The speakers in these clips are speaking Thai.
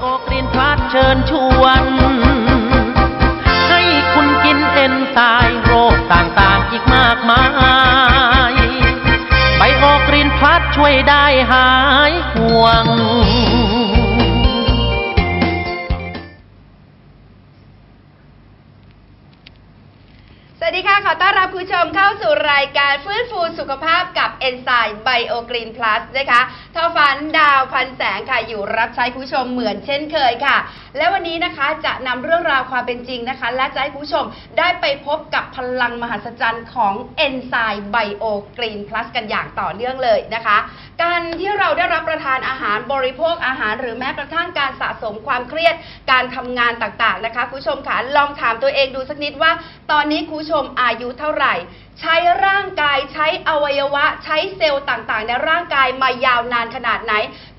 โอกรีนพลาดเชิญชวน ให้คุณกินเอ็นไซม์โรคต่างๆอีกมากมายไบโอกรีนพลาดช่วยได้หายห่วง ขอต้อนรับคุณผู้ชมเข้าสู่รายการฟื้นฟูสุขภาพกับ e n z y m e BioGreen Plus นะคะทอฟันดาวพันแสงค่ะอยู่รับใช้คุณผู้ชมเหมือนเช่นเคยค่ะ และวันนี้นะคะจะนำเรื่องราวความเป็นจริงนะคะ และจะให้คุณผู้ชมได้ไปพบกับพลังมหัศจรรย์ของ e n z y m e BioGreen Plus กันอย่างต่อเนื่องเลยนะคะ การที่เราได้รับประทานอาหารบริโภคอาหาร หรือแม้กระทั่งการสะสมความเครียดการทำงานต่างๆนะคะคุณผู้ชมค่ะลองถามตัวเองดูสักนิดว่า ตอนนี้คุณผู้ชมอายุเท่าไหร่ ใช้ร่างกายใช้อวัยวะ ใช้เซลล์ต่างๆ ในร่างกายมายาวนานขนาดไหน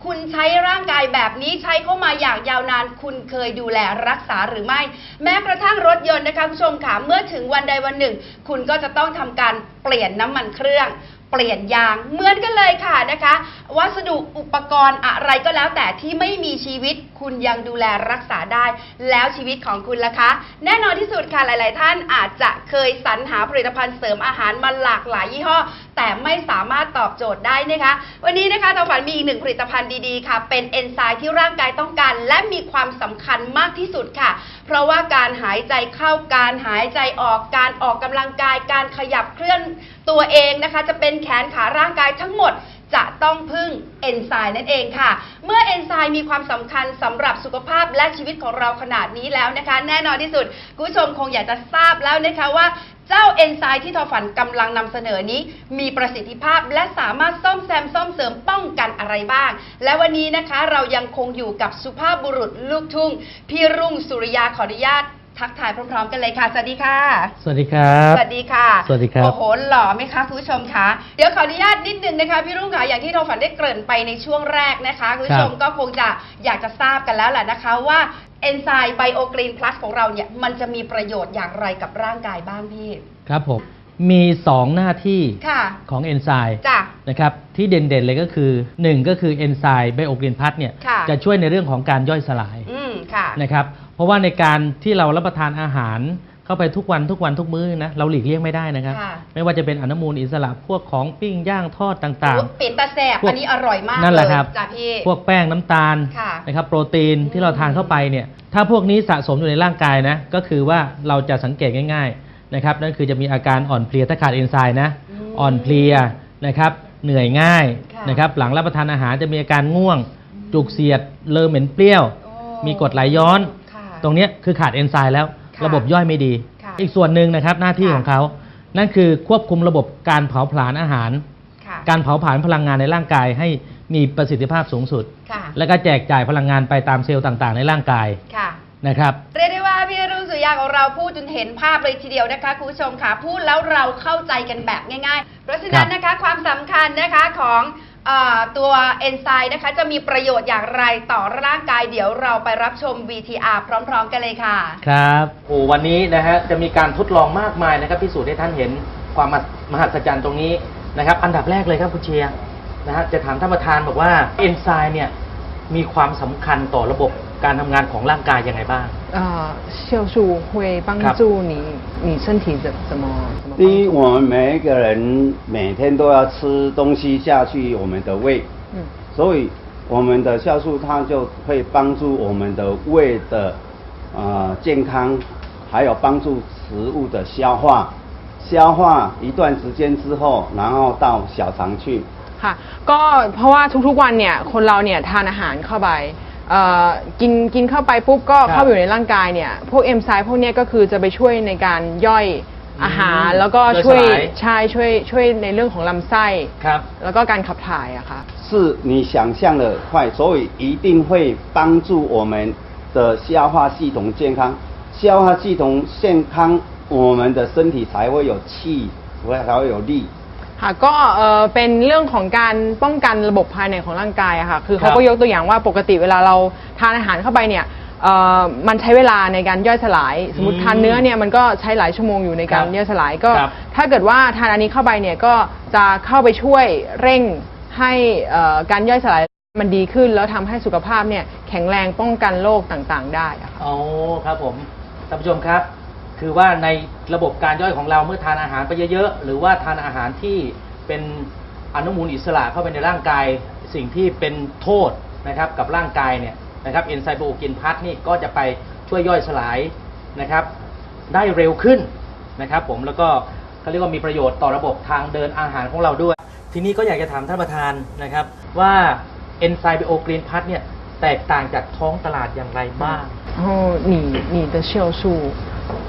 คุณใช้ร่างกายแบบนี้ใช้เข้ามาอย่างยาวนาน คุณเคยดูแลรักษาหรือไม่ แม้กระทั่งรถยนต์นะคะผู้ชมค่ะเมื่อถึงวันใดวันหนึ่ง คุณก็จะต้องทำการเปลี่ยนน้ำมันเครื่อง เปลี่ยนยางเหมือนกันเลยค่ะนะคะ วัสดุอุปกรณ์อะไรก็แล้วแต่ที่ไม่มีชีวิตคุณยังดูแลรักษาได้ แล้วชีวิตของคุณล่ะคะ แน่นอนที่สุดค่ะหลาย ๆ ท่านอาจจะเคยสรรหาผลิตภัณฑ์เสริมอาหารมาหลากหลายยี่ห้อ แต่ไม่สามารถตอบโจทย์ได้นะคะ วันนี้นะคะทางฝันมีอีกหนึ่งผลิตภัณฑ์ดี ๆ ค่ะ เป็นเอนไซม์ที่ร่างกายต้องการ และมีความสำคัญมากที่สุดค่ะ เพราะว่าการหายใจเข้าการหายใจออกการออกกำลังกาย การขยับเคลื่อนตัวเองนะคะ จะเป็นแขนขาร่างกายทั้งหมดจะต้องพึ่งเอนไซม์นั่นเองค่ะ เมื่อเอนไซม์มีความสำคัญสำหรับสุขภาพและชีวิตของเราขนาดนี้แล้วนะคะ แน่นอนที่สุดคุณผู้ชมคงอยากจะทราบแล้วนะคะว่าเจ้าเอนไซม์ที่ทอฝันกำลังนำเสนอนี้ มีประสิทธิภาพและสามารถซ่อมแซมซ่อมเสริมป้องกันอะไรบ้าง และวันนี้นะคะเรายังคงอยู่กับสุภาพบุรุษลูกทุ่ง พี่รุ่งสุริยาขออนุญาต ทักทายพร้อมๆ กันเลยค่ะ สวัสดีค่ะ สวัสดีครับ สวัสดีค่ะ สวัสดีครับ โอ้โห หล่อไหมคะคุณผู้ชมคะ เดี๋ยวขออนุญาตนิดนึงนะคะพี่รุ่งค่ะ อย่างที่เราฝันได้เกริ่นไปในช่วงแรกนะคะคุณผู้ชมก็คงจะอยากจะทราบกันแล้วแหละนะคะว่าเอนไซม์ไบโอกรีนพลัสของเราเนี่ยมันจะมีประโยชน์อย่างไรกับร่างกายบ้างพี่ ครับผม มี 2 หน้าที่ค่ะของเอนไซม์จ้ะนะครับที่เด่นๆเลยก็คือ 1 ก็คือเอนไซม์ไบโอกรีนพัทเนี่ยค่ะจะช่วยในเรื่องของการย่อยสลายอืมค่ะนะครับ เพราะว่าในการที่เรารับประทานอาหารเข้าไปทุกวันทุกวันทุกมื้อนะเราหลีกเลี่ยงไม่ได้นะครับ ค่ะ ไม่ว่าจะเป็นอนุมูลอิสระพวกของปิ้งย่างทอดต่างโอ้เป็ดตาแสบพวกอันนี้อร่อยมากนั่นแหละครับ เยจ้ะพี่ ๆ พวกแป้งน้ำตาลค่ะนะครับโปรตีนที่เราทานเข้าไปเนี่ยถ้าพวกนี้สะสมอยู่ในร่างกายนะก็คือว่าเราจะสังเกตง่ายๆนะครับนั่นคือจะมีอาการอ่อนเพลียถ้าขาดเอนไซม์นะอืมอ่อนเพลียนะครับเหนื่อยง่ายค่ะ นะครับหลังรับประทานอาหารจะมีอาการง่วง จุกเสียดเลอเหม็นเปรี้ยว โอ้มีกรดไหลย้อนค่ะ ตรงเนี้ยคือขาดเอนไซม์แล้วค่ะระบบย่อยไม่ดี ค่ะอีกส่วนหนึ่งนะครับหน้าที่ค่ะ ของเขา นั่นคือควบคุมระบบการเผาผลาญอาหาร ค่ะการเผาผลาญพลังงานในร่างกาย ให้มีประสิทธิภาพสูงสุด ค่ะแล้วก็แจกจ่ายพลังงานไปตามเซลล์ต่างๆ ในร่างกายค่ะ นะครับ เรียกได้ว่าพี่รุ่งสุริยาของเราพูดจนเห็นภาพเลยทีเดียวนะคะคุณผู้ชมค่ะพูดแล้วเราเข้าใจกันแบบง่าย ๆ เพราะฉะนั้นนะคะความสำคัญนะคะของเออ ตัวเอนไซม์นะคะจะมีประโยชน์อย่างไรต่อร่างกาย เดี๋ยวเราไปรับชม VTR พร้อมๆ กันเลยค่ะ ครับโอ้วันนี้นะฮะจะมีการทดลองมากมายนะครับพิสูจน์ให้ท่านเห็นความมหัศจรรย์ตรงนี้นะครับ อันดับแรกเลยครับคุณเชียร์นะฮะจะถามท่านประธานบอกว่าเอนไซม์เนี่ยมีความสำคัญต่อระบบ การทำงานของร่างกายยังไงบ้าง 呃，酵素会帮ครับ 助你你身体怎怎么怎么帮第一，助？我们每一个人每天都要吃东西下去我们的胃，嗯所以我们的酵素它就会帮助我们的胃的呃健康，还有帮助食物的消化。消化一段时间之后，然后到小肠去， ค่ะ ก็เพราะว่าทุกๆวันเนี่ยคนเราเนี่ยทานอาหารเข้าไป เอ่อกินกินเข้าไปปุ๊บก็ ครับ เข้าไปอยู่ในร่างกายเนี่ยพวกเอนไซม์พวกเนี้ยก็คือจะไปช่วยในการย่อยอาหาร แล้วก็ ย่อย ช่วย สลาย ใช่ช่วยช่วยในเรื่องของลำไส้ ครับ แล้วก็การขับถ่ายอะค่ะ 是你想象的快，所以一定会帮助我们的消化系统健康。消化系统健康，我们的身体才会有气，才会有力。 ค่ะก็เอ่อเป็นเรื่องของการป้องกันระบบภายในของร่างกายอะค่ะคือเขาคก็รับยกตัวอย่างว่าปกติเวลาเราทานอาหารเข้าไปเนี่ยเอ่อมันใช้เวลาในการย่อยสลาย สมมติอืมทานเนื้อเนี่ยมันก็ใช้หลายชั่วโมงอยู่ในการครับย่อยสลายก็ ครับถ้าเกิดว่าทานอันนี้เข้าไปเนี่ยก็จะเข้าไปช่วยเร่งให้เอ่อการย่อยสลายมันดีขึ้น แล้วทำให้สุขภาพเนี่ยแข็งแรงป้องกันโรคต่างๆ ได้อะค่ะ อ๋อครับผมท่านผู้ชมครับ คือว่าในระบบการย่อยของเราเมื่อทานอาหารไปเยอะๆ หรือว่าทานอาหารที่เป็นอนุมูลอิสระเข้าไปในร่างกาย สิ่งที่เป็นโทษนะครับกับร่างกายเนี่ยนะครับเอนไซโบกินพัทนี่ก็จะไปช่วยย่อยสลายนะครับ ได้เร็วขึ้นนะครับ ผมแล้วก็เขาเรียกว่ามีประโยชน์ต่อระบบทางเดินอาหารของเราด้วย ทีนี้ก็อยากจะถามท่านประธานนะครับ ว่าเอนไซโบกรีนพัทเนี่ยแตกต่างจากท้องตลาดอย่างไรบ้าง 然后你你的酵素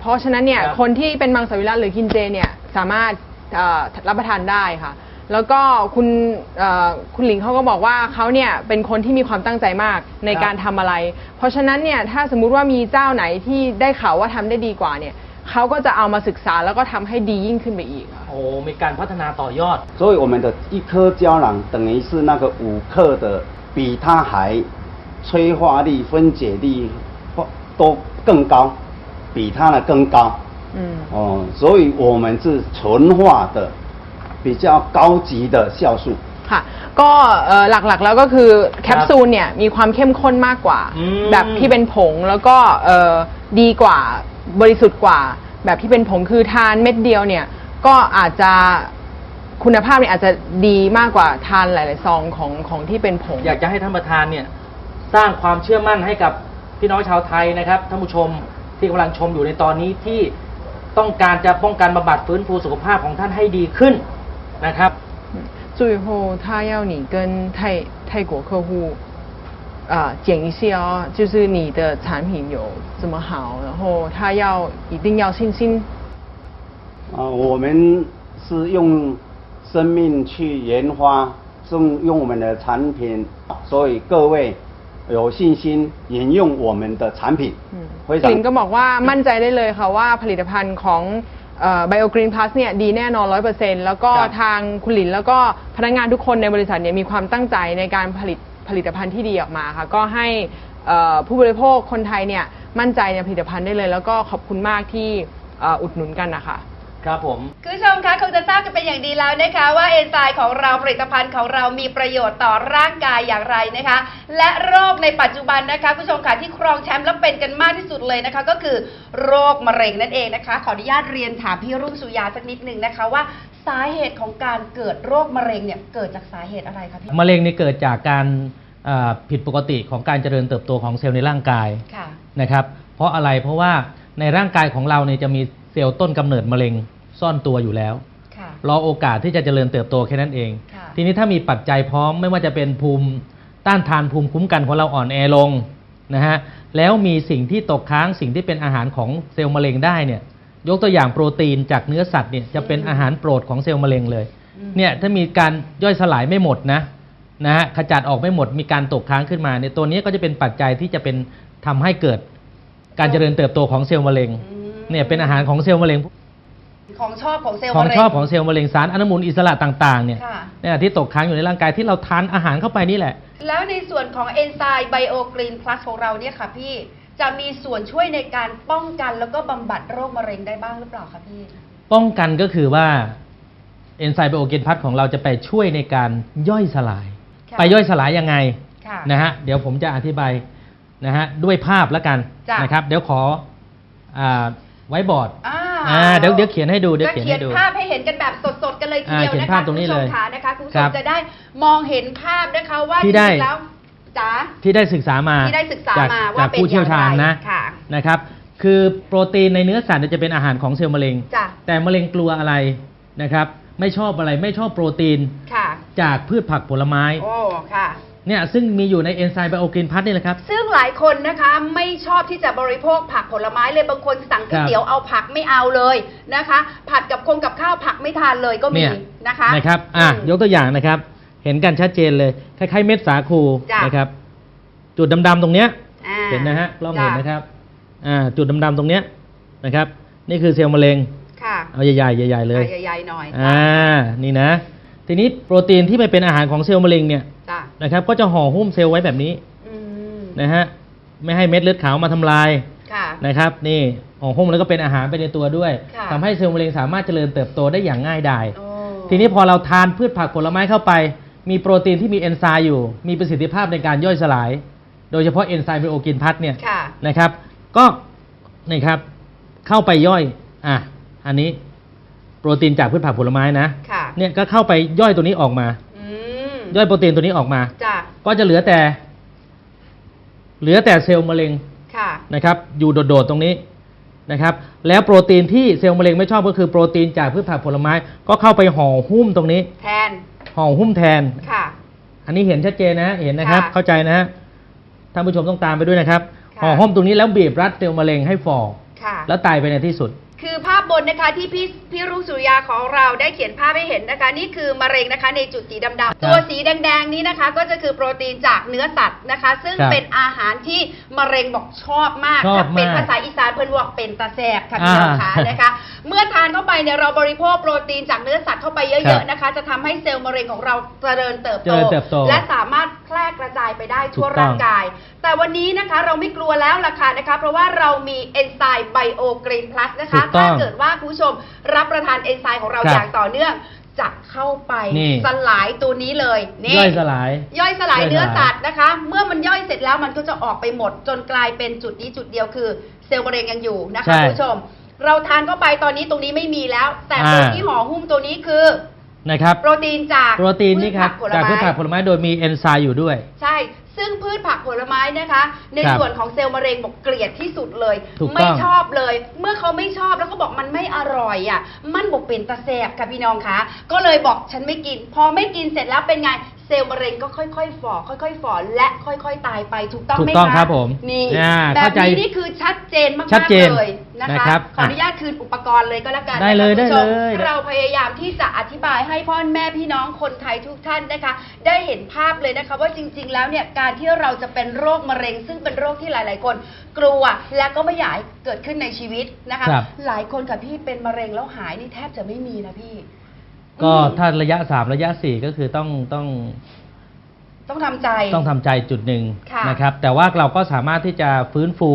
เพราะฉะนั้นเนี่ย ครับ คนที่เป็นมังสวิรัตหรือกินเจเนี่ยสามารถเอ่อรับประทานได้ค่ะ แล้วก็คุณเอ่อคุณหลิงเขาก็บอกว่าเขาเนี่ยเป็นคนที่มีความตั้งใจมากใน ครับ การทำอะไร เพราะฉะนั้นเนี่ยถ้าสมมุติว่ามีเจ้าไหนที่ได้ข่าวว่าทำได้ดีกว่าเนี่ยเขาก็จะเอามาศึกษาแล้วก็ทำให้ดียิ่งขึ้นไปอีกค่ะ โอ้มีการพัฒนาต่อยอด 所以我们的一颗胶囊等于是那个五克的，比它还催化力、分解力都更高， 比它的更高。 อืม 哦，所以我们是纯化的，比较高级的酵素。 ค่ะ ก็เอ่อหลักๆแล้วก็คือแคปซูลเนี่ยมีความเข้มข้นมากกว่า อืม แบบที่เป็นผงแล้วก็เอ่อดีกว่าบริสุทธิ์กว่า แบบที่เป็นผงคือทานเม็ดเดียวเนี่ยก็อาจจะคุณภาพเนี่ยอาจจะดีมากกว่าทานหลาย ๆ ซองของของที่เป็นผง อยากจะให้ท่านประธานเนี่ยสร้างความเชื่อมั่นให้กับพี่น้องชาวไทยนะครับท่านผู้ชม ที่กำลังชมอยู่ในตอนนี้ที่ต้องการจะป้องกันบำบัดฟื้นฟูสุขภาพของท่านให้ดีขึ้นนะครับ 最后，他要你跟泰泰国客户啊、讲一下哦，就是你的产品有这么好，然后他要一定要信心。啊，我们是用生命去研发，用用我们的产品，所以各位 有信心引用我们的产品， อืม 非常 ลินก็บอกว่ามั่นใจได้เลยค่ะว่าผลิตภัณฑ์ของไบโอกรีนพลัสเนี่ยดีแน่นอนร้อยเปอร์เซ็นต์แล้วก็ ครับ ทางคุณหลินแล้วก็พนักงานทุกคนในบริษัทเนี่ยมีความตั้งใจในการผลิตผลิตภัณฑ์ที่ดีออกมาค่ะ ก็ให้เอ่อผู้บริโภคคนไทยเนี่ยมั่นใจในผลิตภัณฑ์ได้เลย แล้วก็ขอบคุณมากที่เอ่ออุดหนุนกันนะคะ ครับผม คุณผู้ชมคะคงจะทราบกันเป็นอย่างดีแล้วนะคะ ว่าเอนไซม์ของเราผลิตภัณฑ์ของเรามีประโยชน์ต่อร่างกายอย่างไรนะคะ และโรคในปัจจุบันนะคะคุณผู้ชมค่ะที่ครองแชมป์และเป็นกันมากที่สุดเลยนะคะ ก็คือโรคมะเร็งนั่นเองนะคะ ขออนุญาตเรียนถามพี่รุ่งสุยาสักนิดนึงนะคะว่าสาเหตุของการเกิดโรคมะเร็งเนี่ยเกิดจากสาเหตุอะไรคะพี่มะเร็งนี่เกิดจากการเอ่อผิดปกติของการเจริญเติบโตของเซลล์ในร่างกายค่ะ นะครับ เพราะอะไรเพราะว่าในร่างกายของเราเนี่ยจะมีเซลล์ต้นกำเนิดมะเร็ง ซ่อนตัวอยู่แล้วค่ะรอโอกาสที่จะเจริญเติบโตแค่นั้นเองค่ะทีนี้ถ้ามีปัจจัยพร้อมไม่ว่าจะเป็นภูมิต้านทานภูมิคุ้มกันของเราอ่อนแอลงนะฮะแล้วมีสิ่งที่ตกค้างสิ่งที่เป็นอาหารของเซลล์มะเร็งได้เนี่ยยกตัวอย่างโปรตีนจากเนื้อสัตว์เนี่ยจะเป็นอาหารโปรดของเซลล์มะเร็งเลยอืมเนี่ยถ้ามีการย่อยสลายไม่หมดนะนะฮะขจัดออกไม่หมดมีการตกค้างขึ้นมาเนี่ยตัวนี้ก็จะเป็นปัจจัยที่จะเป็นทำให้เกิดการเจริญเติบโตของเซลล์มะเร็งอืมเนี่ยเป็นอาหารของเซลล์มะเร็ง ของชอบของเซลล์ของมะเร็ง ชอบของเซลล์มะเร็งสารอนุมูลอิสระต่างๆเนี่ยค่ะ เนี่ยที่ตกค้างอยู่ในร่างกายที่เราทานอาหารเข้าไปนี่แหละ แล้วในส่วนของเอนไซม์ไบโอกรีนพลัสของเราเนี่ยค่ะพี่จะมีส่วนช่วยในการป้องกันแล้วก็บำบัดโรคมะเร็งได้บ้างหรือเปล่าคะพี่ ป้องกันก็คือว่าเอนไซม์ไบโอเกนพัทของเราจะไปช่วยในการย่อยสลาย ค่ะ ไปย่อยสลายยังไงค่ะ นะฮะเดี๋ยวผมจะอธิบายนะฮะด้วยภาพแล้วกันจ้ะ นะครับ เดี๋ยวขออ่า ไว้บอร์ดอ่าอ่าเดี๋ยวเดี๋ยวเขียนให้ดูเดี๋ยวจะเขียนเขียให้นดูภาพให้เห็นกันแบบสดๆกันเลยทีเดียวอ่าเขียนนะคะภาพตรงนี้เลยคุณผู้ชมค่ะนะคะคุณผู้ชครัมบจะได้มองเห็นภาพนะคะว่าที่จได้ริงๆแล้วจ๋าที่ได้ศึกษามาที่ได้ศึกษาจากมาจาว่ากเป็นผู้เชี่ยวชาญอย่างไรนะค่ะนะครับคือโปรตีนในเนื้อสัตว์เนี่ยจะเป็นอาหารของเซลล์มะเร็งจ้ะแต่มะเร็งกลัวอะไรนะครับ ไม่ชอบอะไรไม่ชอบโปรตีนค่ะจากพืชผักผลไม้โอ้ค่ะ เนี่ยซึ่งมีอยู่ในเอนไซม์ไบโอกรีนพัทนี่แหละครับ ซึ่งหลายคนนะคะไม่ชอบที่จะบริโภคผักผลไม้เลยบางคนสั่งก๋วยเตี๋ยวเอาผักไม่เอาเลยนะคะ ผัดกับคงกับข้าวผักไม่ทานเลยก็มีเนี่ย นะคะนะครับอะอืมยกตัวอย่างนะครับ เห็นกันชัดเจนเลย คล้ายๆเม็ดสาคูจ้ะนะครับ จุดดำๆตรงเนี้ย อ่าเห็นนะฮะกล้องจ้เห็นนะครับ อ่า จุดดำๆตรงเนี้ยนะครับ นี่คือเซลล์มะเร็ง ค่ะเอาใหญ่ๆใหญ่ๆเลย ใหญ่ๆหน่อยอ่า นี่นะ ทีนี้โปรตีนที่ไม่เป็นอาหารของเซลล์มะเร็งเนี่ยจ้ะนะครับ ก็จะห่อหุ้มเซลล์ไว้แบบนี้อืมนะฮะไม่ให้เม็ดเลือดขาวมาทำลายค่ะ นะครับ นี่ห่อหุ้มแล้วก็เป็นอาหารไปในตัวด้วยค่ะ ทำให้เซลล์มะเร็งสามารถเจริญเติบโตได้อย่างง่ายดาย โอ้ทีนี้พอเราทานพืชผักผลไม้เข้าไป มีโปรตีนที่มีเอนไซม์อยู่ มีประสิทธิภาพในการย่อยสลาย โดยเฉพาะเอนไซม์ไบโอกินพัทเนี่ยค่ะ นะครับ ก็นี่ครับเข้าไปย่อยอะอันนี้โปรตีนจากพืชผักผลไม้นะ ค่ะ เนี่ยก็เข้าไปย่อยตัวนี้ออกมา อืมย่อยโปรตีนตัวนี้ออกมา จ้ะก็จะเหลือแต่ เหลือแต่เซลล์มะเร็งค่ะนะครับ อยู่โดดๆตรงนี้นะครับ แล้วโปรตีนที่เซลล์มะเร็งไม่ชอบก็คือโปรตีนจากพืชผักผลไม้ ก็เข้าไปห่อหุ้มตรงนี้ แทนห่อหุ้มแทน ค่ะ อันนี้เห็นชัดเจนนะเห็นนะครับ ค่ะเข้าใจนะฮะท่านผู้ชมต้องตามไปด้วยนะครับค่ะ ห่อหุ้มตรงนี้แล้วบีบรัดเซลล์มะเร็งให้ฝ่อค่ะ แล้วตายไปในที่สุด คือภาพบนนะคะที่พี่พี่รุ่งสุริยาของเราได้เขียนภาพให้เห็นนะคะ นี่คือมะเร็งนะคะ ในจุดสีดำๆตัวสีแดงๆนี้นะคะ ก็จะคือโปรตีนจากเนื้อสัตว์นะคะ ซึ่งครับเป็นอาหารที่มะเร็งบอกชอบมากชอบถ้าเป็นมากภาษาอีสานเพิ่นบอกเป็นตาแสบค่ะพี่น้องคะอ่านนะคะ เมื่อทานเข้าไปเนี่ยเราบริโภคโปรตีนจากเนื้อสัตว์เข้าไปเยครัอะบๆนะคะ จะทำให้เซลล์มะเร็งของเราเจริญเติบเจริญเติบโตและสามารถแพร่กระจายไปได้ทั่วถูกต้อง ร่างกาย แต่วันนี้นะคะเราไม่กลัวแล้วล่ะค่ะนะคะ เพราะว่าเรามีเอนไซม์ไบโอกรีนพลัสนะคะ ถูกต้องถ้าเกิดว่าคุณผู้ชมรับประทานเอนไซม์ของเราครับอย่างต่อเนื่องจะเข้าไปนี่ สลายตัวนี้เลยนี่ ย่อยสลาย ย่อยสลายย่อยสลายเนื้อสัตว์นะคะ เมื่อมันย่อยเสร็จแล้วมันก็จะออกไปหมด จนกลายเป็นจุดนี้จุดเดียวคือ เซลล์มะเร็งยังอยู่นะคะใช่คุณผู้ชม เราทานเข้าไปตอนนี้ตรงนี้ไม่มีแล้ว แต่ตัวอ่าที่ห่อหุ้มตัวนี้คือ นะครับ โปรตีนจากโปรตีนนี่ครับพืชจากพืชผักผผลลไม้ไม้โดยมีเอนไซม์อยู่ด้วย ใช่ ซึ่งพืชผักผลไม้นะคะ ในครับส่วนของเซลล์มะเร็งบอกเกลียดที่สุดเลย ถูกต้อง ไม่ชอบเลย เมื่อเขาไม่ชอบแล้วเขาบอกมันไม่อร่อยอะ มันบอกเป็นตาแสบค่ะพี่น้องคะก็เลยบอกฉันไม่กิน พอไม่กินเสร็จแล้วเป็นไง เซลล์มะเร็งก็ค่อยๆฝ่อค่อยๆฝ่อและค่อยๆตายไปถูกต้องถูกไหมต้องคะครับผมนี่อ่าแบบเข้าใจนี้นี่คือชัดเจนมากชัดเจนๆเลยนะนะคะครับขออนุญาตคืนอุปกรณ์เลยก็แล้วกันได้เลยนะคะคุณผู้ชมได้เลย เราพยายามที่จะอธิบายให้พ่อแม่พี่น้องคนไทยทุกท่านนะคะ ได้เห็นภาพเลยนะคะ ว่าจริง ๆ แล้วเนี่ยการที่เราจะเป็นโรคมะเร็ง ซึ่งเป็นโรคที่หลายๆ คน กลัวและก็ไม่อยากให้เกิดขึ้นในชีวิตนะคะ ครับ หลายคนกับพี่เป็นมะเร็งแล้วหายนี่แทบจะไม่มีนะพี่ ก็อืมถ้าระยะสามระยะสี่ก็คือต้องต้องต้องทำใจ ต้องทำใจจุดหนึ่งค่ะนะครับ แต่ว่าเราก็สามารถที่จะฟื้นฟู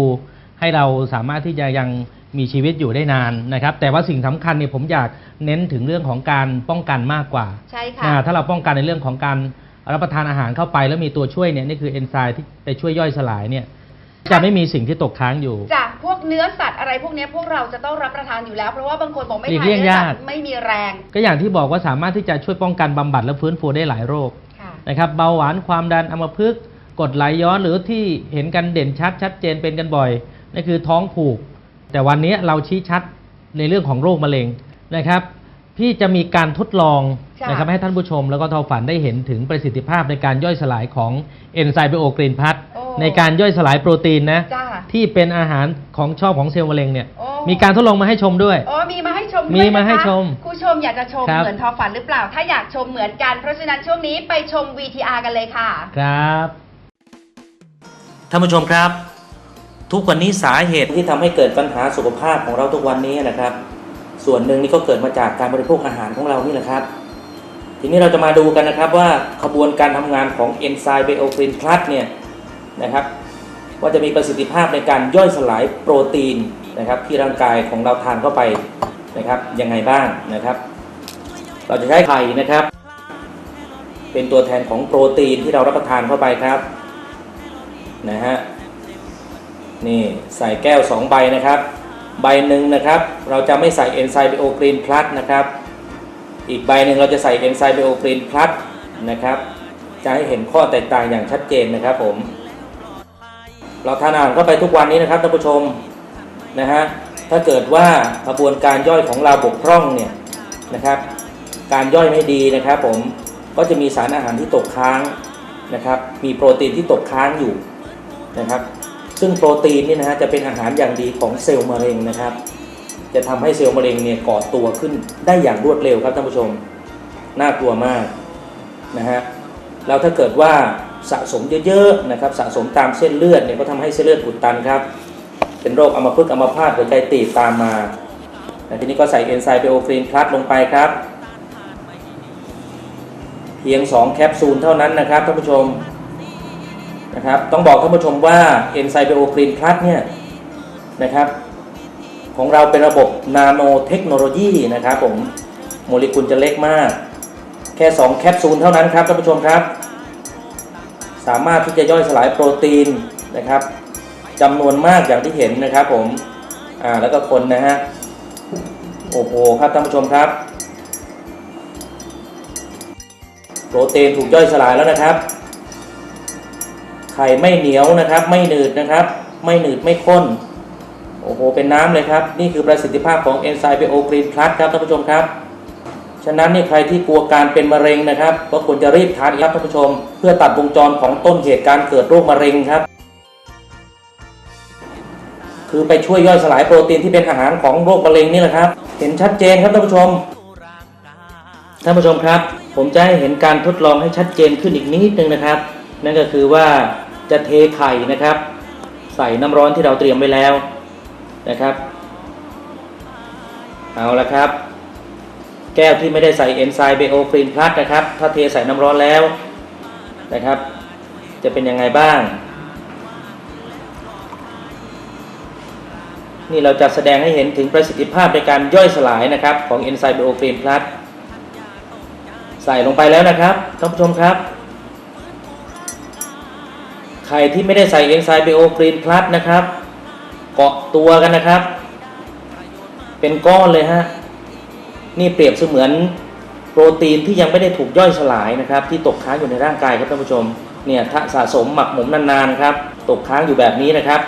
ให้เราสามารถที่จะยังมีชีวิตอยู่ได้นานนะครับ แต่ว่าสิ่งสำคัญเนี่ยผมอยากเน้นถึงเรื่องของการป้องกันมากกว่าใช่ค่ะ อ่าถ้าเราป้องกันในเรื่องของการรับประทานอาหารเข้าไป แล้วมีตัวช่วยเนี่ยนี่คือเอนไซม์ที่ไปช่วยย่อยสลายเนี่ย จะไม่มีสิ่งที่ตกค้างอยู่ จากพวกเนื้อสัตว์อะไรพวกเนี้ยพวกเราจะต้องรับประทานอยู่แล้ว เพราะว่าบางคนบอกไม่หลีกทานเลี่ยงเนื้อสัตยากว์ไม่มีแรงก็อย่างที่บอกว่าสามารถที่จะช่วยป้องกันบำบัดและฟื้นฟูได้หลายโรคค่ะนะครับเบาหวานความดันอัมพฤกษ์กรดไหลย้อนหรือที่เห็นกันเด่นชัดชัดเจนเป็นกันบ่อยนั่นคือท้องผูก แต่วันนี้เราชี้ชัดในเรื่องของโรคมะเร็งนะครับ พี่จะมีการทดลองค่ะนะครับให้ท่านผู้ชมแล้วก็ทอฝันได้เห็นถึงประสิทธิภาพในการย่อยสลายของเอนไซม์ไบโอกรีนพัท โอ้ ในการย่อยสลายโปรตีนนะ จ้าที่เป็นอาหารของชอบของเซลล์มะเร็งเนี่ย โอ้มีการทดลองมาให้ชมด้วยโอ้มีมาให้ชมมีด้วยนะคะมาให้ชมคุณผู้ชมอยากจะชมครับ เหมือนทอฝันหรือเปล่า ถ้าอยากชมเหมือนกัน เพราะฉะนั้นช่วงนี้ไปชม VTR กันเลยค่ะ ครับ ท่านผู้ชมครับ ทุกวันนี้สาเหตุที่ทำให้เกิดปัญหาสุขภาพของเราทุกวันนี้นะครับ ส่วนหนึ่งนี่ก็เกิดมาจากการบริโภคอาหารของเรานี่แหละครับ ทีนี้เราจะมาดูกันนะครับว่าขบวนการทำงานของเอนไซม์ไบโอคลินพลัสเนี่ย นะครับ ว่าจะมีประสิทธิภาพในการย่อยสลายโปรตีนนะครับ ที่ร่างกายของเราทานเข้าไปนะครับยังไงบ้างนะครับ เราจะใช้ไข่นะครับ เป็นตัวแทนของโปรตีนที่เรารับประทานเข้าไปครับนะฮะนี่ใส่แก้ว 2 ใบนะครับ ใบหนึ่งนะครับ เราจะไม่ใส่เอนไซม์ไบโอกรีนพลัสนะครับอีกใบหนึ่งเราจะใส่เอนไซม์ไบโอกรีนพลัสนะครับ จะให้เห็นข้อแตกต่างอย่างชัดเจนนะครับผม เราทานอาหารเข้าไปทุกวันนี้นะครับท่านผู้ชมนะฮะถ้าเกิดว่ากระบวนการย่อยของเราบกพร่องเนี่ยนะครับ การย่อยไม่ดีนะครับ ผมก็จะมีสารอาหารที่ตกค้างนะครับ มีโปรตีนที่ตกค้างอยู่นะครับ ซึ่งโปรตีนนี่นะฮะจะเป็นอาหารอย่างดีของเซลล์มะเร็งนะครับ จะทำให้เซลล์มะเร็งเนี่ยก่อตัวขึ้นได้อย่างรวดเร็วครับท่านผู้ชมน่ากลัวมากนะฮะแล้วถ้าเกิดว่า สะสมเยอะๆนะครับสะสมตามเส้นเลือดเนี่ยก็ทำให้เส้นเลือดอุดตันครับ เป็นโรคอัมพฤกษ์อัมพาตหัวใจตีบตามมาทีนี้ก็ใส่เอนไซม์เบโอฟรีนพลัสลงไปครับ เพียง 2 แคปซูลเท่านั้นนะครับท่านผู้ชมนะครับต้องบอกท่านผู้ชมว่าเอนไซม์เบโอฟรีนพลัสเนี่ยนะครับของเราเป็นระบบนาโนเทคโนโลยีนะครับผมโมเลกุลจะเล็กมาก แค่ 2 แคปซูลเท่านั้นครับท่านผู้ชมครับ สามารถที่จะย่อยสลายโปรตีนนะครับจำนวนมากอย่างที่เห็นนะครับผมอ่าแล้วก็คนนะฮะโอ้โหครับท่านผู้ชมครับ โปรตีนถูกย่อยสลายแล้วนะครับ ไข่ไม่เหนียวนะครับ ไม่หนืดนะครับ ไม่หนืดไม่ข้นโอ้โหเป็นน้ำเลยครับ นี่คือประสิทธิภาพของเอนไซม์ไบโอกรีนพลัสครับท่านผู้ชมครับ ฉะนั้นนี่ใครที่กลัวการเป็นมะเร็งนะครับก็ควรจะรีบทานครับท่านผู้ชม เพื่อตัดวงจรของต้นเหตุการเกิดโรคมะเร็งครับ คือไปช่วยย่อยสลายโปรตีนที่เป็นอาหารของโรคมะเร็งนี่แหละครับ เห็นชัดเจนครับท่านผู้ชมท่านผู้ชมครับ ผมจะให้เห็นการทดลองให้ชัดเจนขึ้นอีกนิดนึงนะครับ นั่นก็คือว่าจะเทไข่นะครับ ใส่น้ำร้อนที่เราเตรียมไว้แล้วนะครับ เอาละครับ แก้วที่ไม่ได้ใส่เอนไซม์เบโอฟรีนพลัสนะครับ ถ้าเทใส่น้ำร้อนแล้วนะครับ จะเป็นยังไงบ้าง นี่เราจะแสดงให้เห็นถึงประสิทธิภาพในการย่อยสลายนะครับ ของเอนไซม์เบโอฟรีนพลัสใส่ลงไปแล้วนะครับท่านผู้ชมครับใครที่ไม่ได้ใส่เอนไซม์เบโอฟรีนพลัสนะครับ เกาะตัวกันนะครับ เป็นก้อนเลยฮะ นี่เปรียบเสมือนโปรตีนที่ยังไม่ได้ถูกย่อยสลายนะครับ ที่ตกค้างอยู่ในร่างกายครับท่านผู้ชมเนี่ยถ้าสะสมหมักหมมนานๆครับ ตกค้างอยู่แบบนี้นะครับ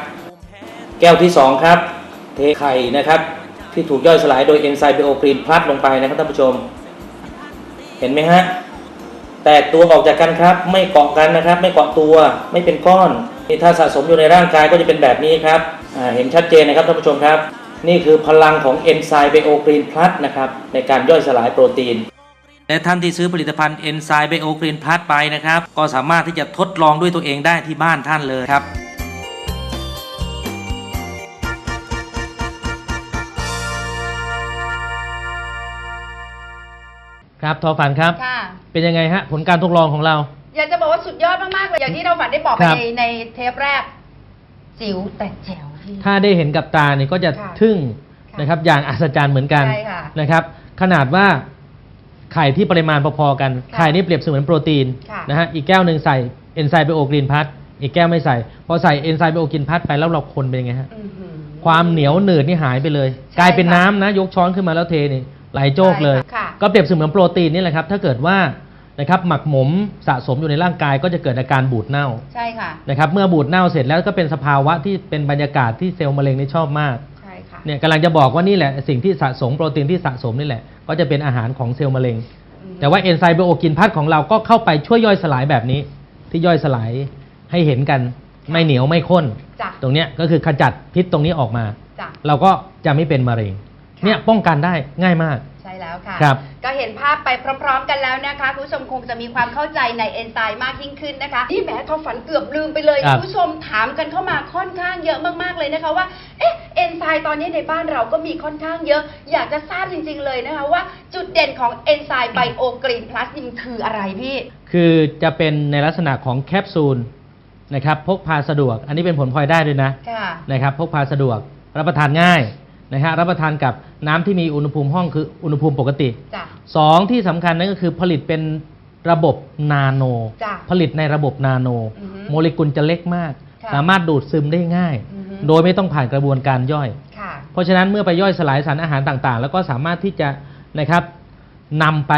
แก้วที่สองครับ เทไข่นะครับ ที่ถูกย่อยสลายโดยเอนไซม์ไบโอกรีนพลัสลงไปนะครับท่านผู้ชม เห็นไหมฮะแตกตัวออกจากกันครับ ไม่เกาะกันนะครับ ไม่เกาะตัวไม่เป็นก้อนนี่ถ้าสะสมอยู่ในร่างกายก็จะเป็นแบบนี้ครับเห็นชัดเจนนะครับท่านผู้ชมครับ นี่คือพลังของเอนไซม์ไบโอกรีนพลัสนะครับในการย่อยสลายโปรตีนและท่านที่ซื้อผลิตภัณฑ์เอนไซม์ไบโอกรีนพลัสไปนะครับ ก็สามารถที่จะทดลองด้วยตัวเองได้ที่บ้านท่านเลยครับครับทอฝันครับ ค่ะ เป็นยังไงฮะ ผลการทดลองของเรา อยากจะบอกว่าสุดยอดมาก ๆ เลย อย่างที่เราฝันได้บอกไปครับ ในในเทปแรก จิ๋วแต่แจ๋วพี่ ถ้าได้เห็นกับตาเนี่ยก็จะค่ะทึ่งค่ะนะครับ อย่างอัศจรรย์เหมือนกันใช่ค่ะนะครับ ขนาดว่าไข่ที่ปริมาณพอๆกัน ค่ะไข่นี่เปรียบเสมือนโปรตีนค่ะ นะฮะอีกแก้วหนึ่งใส่เอนไซม์ไบโอกรีนพัทอีกแก้วไม่ใส่พอใส่เอนไซม์ไบโอกรีนพัทไปแล้วเราคนเป็นยังไงฮะ อื้อหือ ความเหนียวหนืดนี่หายไปเลยใช่กลายเป็นค่ะน้ำนะ ยกช้อนขึ้นมาแล้วเทนี่ไหลโจกเลย ใช่ค่ะ ก็เปรียบเสมือนโปรตีนนี่แหละครับ ถ้าเกิดว่า นะครับหมักหมมสะสมอยู่ในร่างกายก็จะเกิดอาการบูดเน่าใช่ค่ะ นะครับเมื่อบูดเน่าเสร็จแล้วก็เป็นสภาวะที่เป็นบรรยากาศที่เซลล์มะเร็งนี่ชอบมากใช่ค่ะ เนี่ยกำลังจะบอกว่านี่แหละสิ่งที่สะสมโปรตีนที่สะสมนี่แหละ ก็จะเป็นอาหารของเซลล์มะเร็ง อืม แต่ว่าเอนไซม์ไบโอกินพัทของเราก็เข้าไปช่วยย่อยสลายแบบนี้ ที่ย่อยสลายให้เห็นกันไม่เหนียวไม่ข้น จ้ะตรงเนี้ยก็คือขจัดพิษตรงนี้ออกมา จ้ะ เราก็จะไม่เป็นมะเร็ง ค่ะ เนี่ยป้องกันได้ง่ายมากใช่ แล้วค่ะ ครับ ก็เห็นภาพไปพร้อม ๆ กันแล้วนะคะคุณผู้ชมคงจะมีความเข้าใจในเอนไซม์มากยิ่งขึ้นนะคะนี่แหมทอฝันเกือบลืมไปเลยครัคุบ ณผู้ชมถามกันเข้ามาค่อนข้างเยอะมากๆเลยนะคะว่าเอ๊ะเอนไซม์ตอนนี้ในบ้านเราก็มีค่อนข้างเยอะ อยากจะทราบจริง ๆ เลยนะคะว่าจุดเด่นของเอนไซม์ไบโอกรีนพลัสนี่มันคืออะไรพี่ คือจะเป็นในลักษณะของแคปซูลนะครับพกพาสะดวก อันนี้เป็นผลพลอยได้ด้วยนะค่ะ นะครับพกพาสะดวกรับประทานง่าย นะฮะรับประทานกับน้ำที่มีอุณหภูมิห้องคืออุณหภูมิปกติจ้ะ สองที่สำคัญนั่นก็คือผลิตเป็นระบบนาโน จ้ะผลิตในระบบนาโน อือฮึโมเลกุลจะเล็กมาก ค่ะสามารถดูดซึมได้ง่าย อือฮึ โดยไม่ต้องผ่านกระบวนการย่อย ค่ะ เพราะฉะนั้นเมื่อไปย่อยสลายสารอาหารต่างๆ แล้วก็สามารถที่จะนะครับนำไป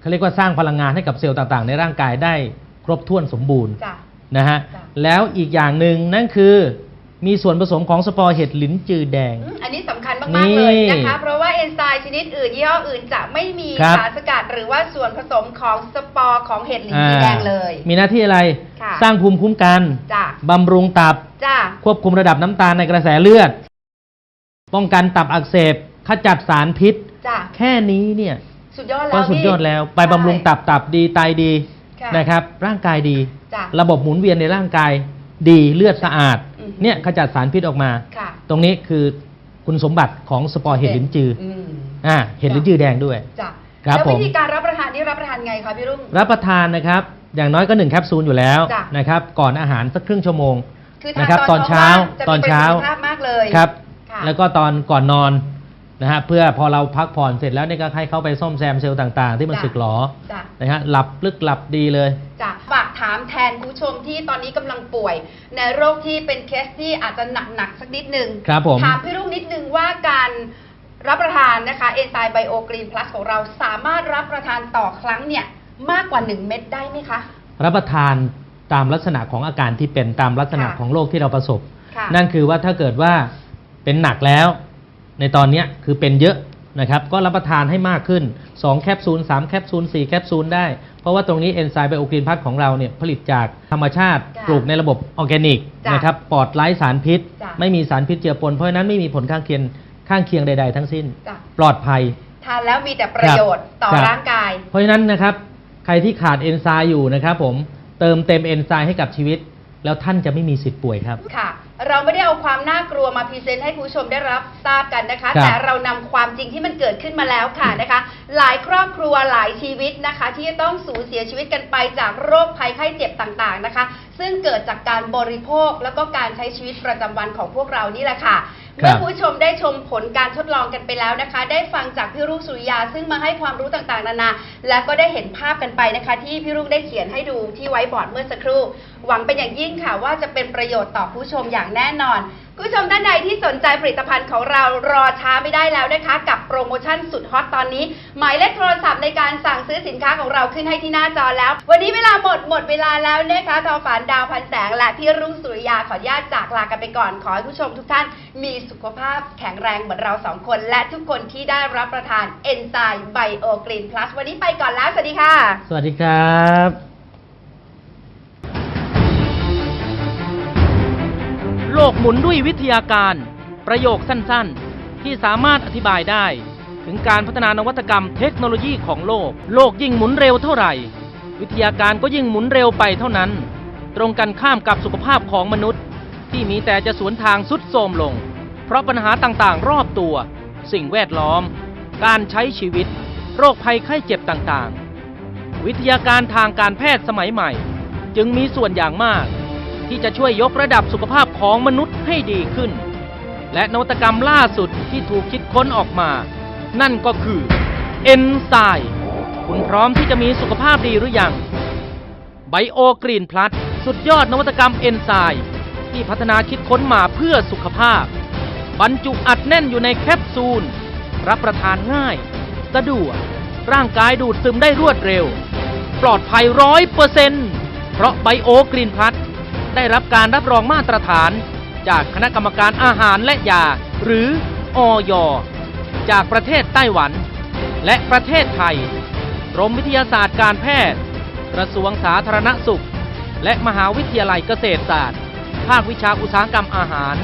เขาเรียกว่าสร้างพลังงานให้กับเซลล์ต่างๆ ในร่างกายได้ครบถ้วนสมบูรณ์จ้ะ นะฮะจ้ะ แล้วอีกอย่างหนึ่งนั่นคือ มีส่วนผสมของสปอร์เห็ดหลินจือแดง อืมอันนี้สำคัญมากๆเลยนะคะนี่เพราะว่าเอนไซม์ชนิดอื่นยี่ห้ออื่นจะไม่มีครับ สารสกัดหรือว่าส่วนผสมของสปอร์ของเห็ดหลินจีแดงเลย มีหน้าที่อะไร ค่ะ สร้างภูมิคุ้มกัน จ้ะบำรุงตับ จ้ะควบคุมระดับน้ำตาลในกระแสเลือด ป้องกันตับอักเสบ ขจัดสารพิษ จ้ะแค่นี้เนี่ย สุดยอดแล้วก็สุดยอดพี่แล้วไปบำรุงตับตับดีไตดีค่ะนะครับ ร่างกายดี จ้ะ ระบบหมุนเวียนในร่างกายดีเลือดสะอาด อือฮึเนี่ยขจัดสารพิษออกมา ค่ะตรงนี้คือคุณสมบัติของสปอร์เห็ดลิ้นจือมอ่าเห็ดลิ้นจือแดงด้วย จ้ะครับแล้วผม วิธีการรับประทานนี่รับประทานไงคะพี่รุ่ง รับประทานนะครับ อย่างน้อยก็หนึ่งแคปซูลอยู่แล้วจ้ะ นะครับ ก่อนอาหารสักครึ่งชั่วโมง คือทานนะครับตตออนนเช้าเช้าตอนเช้าตอนเช้าจะมีประสิทธิภาพมากเลยครับ ค่ะ แล้วก็ตอนก่อนนอน นะฮะเพื่อพอเราพักผ่อนเสร็จแล้วเนี่ยก็ให้เข้าไปซ่อมแซมเซลล์ต่างๆ ที่มันจ้ะสึกหรอจ้ะนะฮะหลับลึกหลับดีเลย จ้ะฝากถามแทนคุณผู้ชมที่ตอนนี้กำลังป่วย ในโรคที่เป็นเคสที่อาจจะหนักๆสักนิดนึงครับผม ถามพี่รุ่งนิดนึงว่าการรับประทานนะคะเอนไซม์ไบโอกรีนพลัสของเราสามารถรับประทานต่อครั้งเนี่ยมากกว่า 1 เม็ดได้ไหมคะ รับประทานตามลักษณะของอาการที่เป็นตามลักษณะค่ะ ของโรคที่เราประสบ ค่ะ นั่นคือว่าถ้าเกิดว่าเป็นหนักแล้ว ในตอนเนี้ยคือเป็นเยอะนะครับ ก็รับประทานให้มากขึ้น 2 แคปซูล 3 แคปซูล 4 แคปซูลได้ เพราะว่าตรงนี้เอนไซม์ไบโอกรีนพัทของเราเนี่ยผลิตจากธรรมชาติจ้ะปลูกในระบบออร์แกนิกจ้ะนะครับปลอดไร้สารพิษจ้ะไม่มีสารพิษเจือปน เพราะฉะนั้นไม่มีผลข้างเคียงข้างเคียงใด ๆ ทั้งสิ้นจ้ะปลอดภัย ทานแล้วมีแต่ประโยชน์ต่อครับร่างกาย เพราะฉะนั้นนะครับใครที่ขาดเอนไซม์อยู่นะครับผมเติมเต็มเอนไซม์ให้กับชีวิต แล้วท่านจะไม่มีสิทธิ์ป่วยครับค่ะ เราไม่ได้เอาความน่ากลัวมาพรีเซนต์ให้คุณผู้ชมได้รับทราบกันนะคะครับแต่เรานำความจริงที่มันเกิดขึ้นมาแล้วค่ะนะคะ หลายครอบครัวหลายชีวิตนะคะ ที่จะต้องสูญเสียชีวิตกันไปจากโรคภัยไข้เจ็บต่างๆนะคะ ซึ่งเกิดจากการบริโภคแล้วก็การใช้ชีวิตประจำวันของพวกเรานี่แหละค่ะครัเมื่อบคุณผู้ชมได้ชมผลการทดลองกันไปแล้วนะคะ ได้ฟังจากพี่รุ่งสุริยา ซึ่งมาให้ความรู้ต่างๆ นานา และก็ได้เห็นภาพกันไปนะคะ ที่พี่รุ่งได้เขียนให้ดูที่ไว้บอร์ดเมื่อสักครู่ หวังเป็นอย่างยิ่งค่ะว่าจะเป็นประโยชน์ต่อผู้ชมอย่างแน่นอน คุณผู้ชมท่านใดที่สนใจผลิตภัณฑ์ของเรารอช้าไม่ได้แล้วนะคะ กับโปรโมชั่นสุดฮอตตอนนี้ หมายเลขโทรศัพท์ในการสั่งซื้อสินค้าของเราขึ้นให้ที่หน้าจอแล้ว วันนี้เวลาหมดหมดเวลาแล้วนะคะทอฝันดาวพันแสงและพี่รุ่งสุริยาขออนุญาตจากลากันไปก่อน ขอให้ผู้ชมทุกท่านมีสุขภาพแข็งแรงเหมือนเราสองคน และทุกคนที่ได้รับประทานเอนไซม์ไบโอกรีนพลัสวันนี้ไปก่อนแล้วสวัสดีค่ะ สวัสดีครับ หมุนด้วยวิทยาการ ประโยคสั้นๆ ที่สามารถอธิบายได้ ถึงการพัฒนานวัตกรรมเทคโนโลยีของโลก โลกยิ่งหมุนเร็วเท่าไหร่ วิทยาการก็ยิ่งหมุนเร็วไปเท่านั้น ตรงกันข้ามกับสุขภาพของมนุษย์ ที่มีแต่จะสวนทางสุดโทมลง เพราะปัญหาต่างๆ รอบตัว สิ่งแวดล้อม การใช้ชีวิต โรคภัยไข้เจ็บต่างๆ วิทยาการทางการแพทย์สมัยใหม่ จึงมีส่วนอย่างมาก ที่จะช่วยยกระดับสุขภาพของมนุษย์ให้ดีขึ้น และนวัตกรรมล่าสุดที่ถูกคิดค้นออกมา นั่นก็คือเอนไซม์คุณพร้อมที่จะมีสุขภาพดีหรือยังไบโอกรีนพลัสสุดยอดนวัตกรรมเอนไซม์ที่พัฒนาคิดค้นมาเพื่อสุขภาพ บรรจุอัดแน่นอยู่ในแคปซูล รับประทานง่าย สะดวก ร่างกายดูดซึมได้รวดเร็ว ปลอดภัยร้อยเปอร์เซ็นต์เพราะไบโอกรีนพลัส ได้รับการรับรองมาตรฐาน จากคณะกรรมการอาหารและยา หรืออย จากประเทศไต้หวัน และประเทศไทย กรมวิทยาศาสตร์การแพทย์ กระทรวงสาธารณสุข และมหาวิทยาลัยเกษตรศาสตร์ ภาควิชาอุตสาหกรรมอาหาร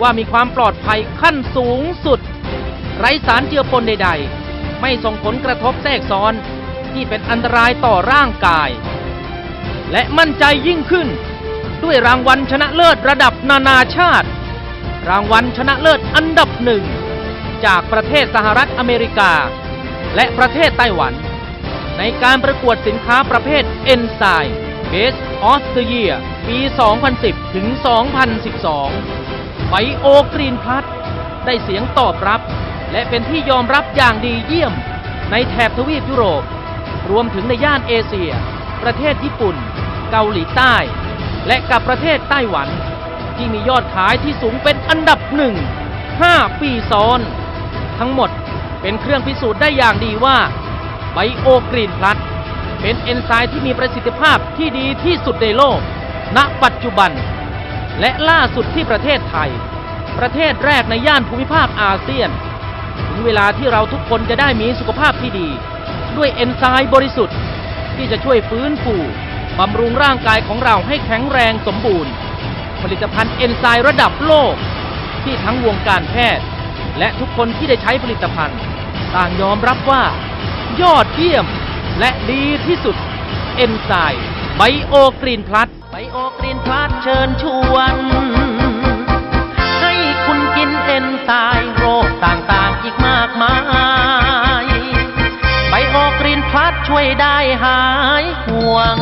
ว่ามีความปลอดภัยขั้นสูงสุด ไร้สารเจือปนใด ๆ ไม่ส่งผลกระทบแทรกซ้อนที่เป็นอันตรายต่อร่างกาย และมั่นใจยิ่งขึ้น ด้วยรางวัลชนะเลิศระดับนานาชาติ รางวัลชนะเลิศอันดับหนึ่ง จากประเทศสหรัฐอเมริกา และประเทศไต้หวัน ในการประกวดสินค้าประเภท e n s y m Best of the Year ปี 2010 ถึง 2012ไบโอกรีนพลัสได้เสียงตอบรับ และเป็นที่ยอมรับอย่างดีเยี่ยม ในแถบทวีปยุโรป รวมถึงในย่านเอเชีย ประเทศญี่ปุ่น เกาหลีใต้ และกับประเทศไต้หวัน ที่มียอดขายที่สูงเป็นอันดับหนึ่ง 5 ปีซ้อน ทั้งหมดเป็นเครื่องพิสูจน์ได้อย่างดีว่าไบโอกรีนพลัสเป็นเอนไซม์ที่มีประสิทธิภาพที่ดีที่สุดในโลก ณ ปัจจุบัน และล่าสุดที่ประเทศไทย ประเทศแรกในย่านภูมิภาคอาเซียน ถึงเวลาที่เราทุกคนจะได้มีสุขภาพที่ดี ด้วยเอนไซม์บริสุทธิ์ ที่จะช่วยฟื้นฟู บำรุงร่างกายของเราให้แข็งแรงสมบูรณ์ ผลิตภัณฑ์เอนไซม์ระดับโลก ที่ทั้งวงการแพทย์ และทุกคนที่ได้ใช้ผลิตภัณฑ์ ต่างยอมรับว่า ยอดเยี่ยมและดีที่สุด เอนไซม์ไบโอกรีนพลัสไบโอกรีนพลัสเชิญชวน ให้คุณกินเอนไซม์โรคต่างๆอีกมากมายไบโอกรีนพลัสช่วยได้หายห่วง